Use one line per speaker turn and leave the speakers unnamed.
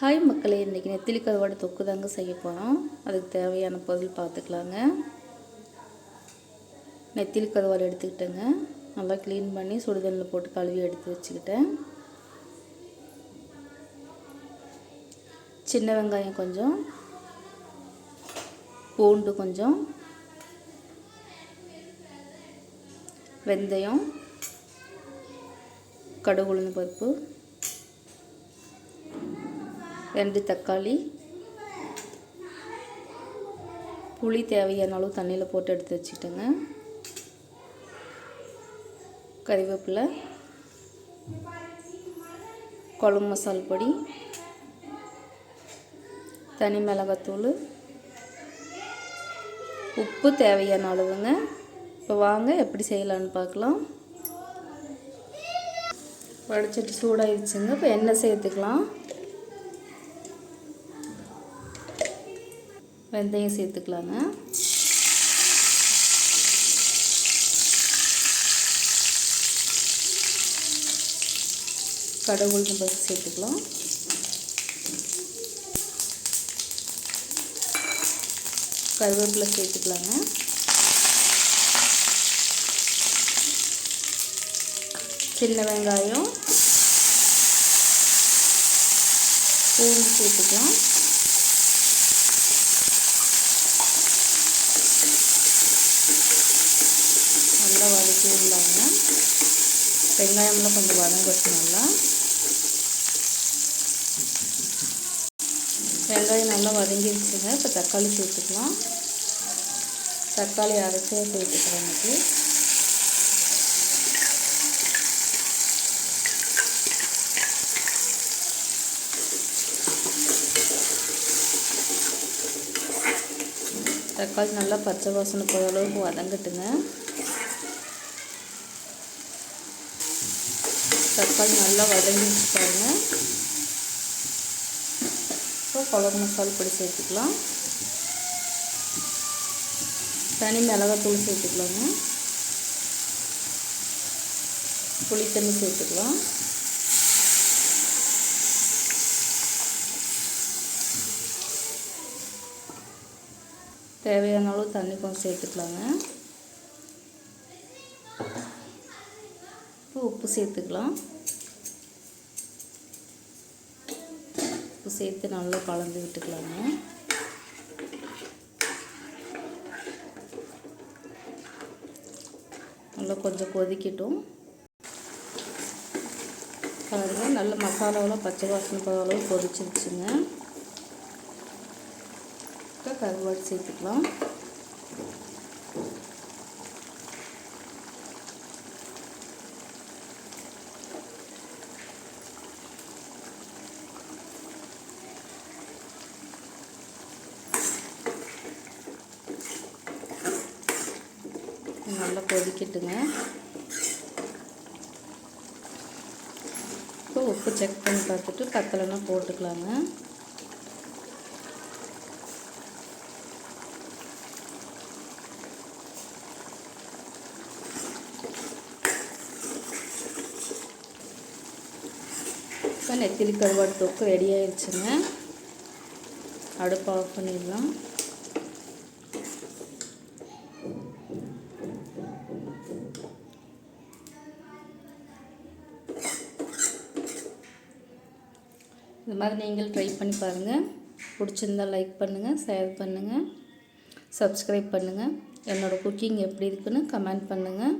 Hi மக்களே இன்றைக்கி நெத்திலி கருவாடு தொக்கு தாங்க செய்ய போகிறோம் அதுக்கு தேவையான பொருள் பார்த்துக்கலாங்க நெத்திலி கருவாடு எடுத்துக்கிட்டேங்க. நல்லா க்ளீன் பண்ணி சுடுதண்ணில் போட்டு கழுவி எடுத்து வச்சுக்கிட்டேன். சின்ன வெங்காயம் கொஞ்சம். பூண்டு கொஞ்சம். வெந்தயம். கடுகு உளுந்து பருப்பு. ரெண்டு தக்காளி. புளி தேவையான அளவு தண்ணியில் போட்டு எடுத்து வச்சுட்டேங்க கறிவேப்பிலை. குழம்பு மசால் பொடி. தனி மிளகாத்தூள். உப்பு தேவையான அளவுங்க இப்போ வாங்க எப்படி செய்யலான்னு பார்க்கலாம். வடிச்சிட்டு சூடாகிடுச்சுங்க இப்போ எண்ணெய் சேர்த்துக்கலாம். வெந்தயம் சேர்த்துக்கலாங்க. கடவுள் நம்ம சேர்த்துக்கலாம். கருவேப்பிலை சேர்த்துக்கலாங்க. சின்ன வெங்காயம். பூண்டு சேர்த்துக்கலாம். நல்லா வதக்கி விடலாங்க. வெங்காயம்லாம் கொஞ்சம் வதங்கட்டும் நல்லா வெங்காயம் நல்லா வதங்கிடுச்சுங்க இப்போ தக்காளி சேர்த்துக்கலாம். தக்காளி அரைச்சே சேர்த்துக்கிறேன் எனக்கு தக்காளி நல்லா பச்சை வாசனை போகிற அளவுக்கு வதங்கட்டுங்க. தக்காளி நல்லா வதங்கிச்சு பாருங்க. ஸோ குழம்பு மசாலா பொடி சேர்த்துக்கலாம். தனி மிளகாத்தூள் சேர்த்துக்கலாங்க. புளி தண்ணி சேர்த்துக்கலாம். தேவையான அளவு தண்ணி கொஞ்சம் சேர்த்துக்கலாங்க இப்போ உப்பு சேர்த்துக்கலாம். உப்பு சேர்த்து நல்லா கலந்து விட்டுக்கலாங்க. நல்லா கொஞ்சம் கொதிக்கட்டும். பாருங்க நல்ல மசாலாவெலாம் பச்சை வாசனை போகிற அளவு கொதிச்சிருச்சுங்க. கருவாடு சேர்த்துக்கலாம். நல்லா கொதிக்கட்டுங்க. இப்போ உப்பு செக் பண்ணி பார்த்துட்டு பத்தலைன்னா போட்டுக்கலாங்க. இப்போ நெத்திலி கருவாடு தொக்கு ரெடி ஆயிடுச்சுங்க அடுப்பு ஆஃப் பண்ணிடலாம். இது மாதிரி நீங்கள் ட்ரை பண்ணி பாருங்கள் பிடிச்சிருந்தால் லைக் பண்ணுங்கள் ஷேர் பண்ணுங்கள் சப்ஸ்கிரைப் பண்ணுங்கள் என்னோடய குக்கிங் எப்படி இருக்குன்னு கமெண்ட் பண்ணுங்கள்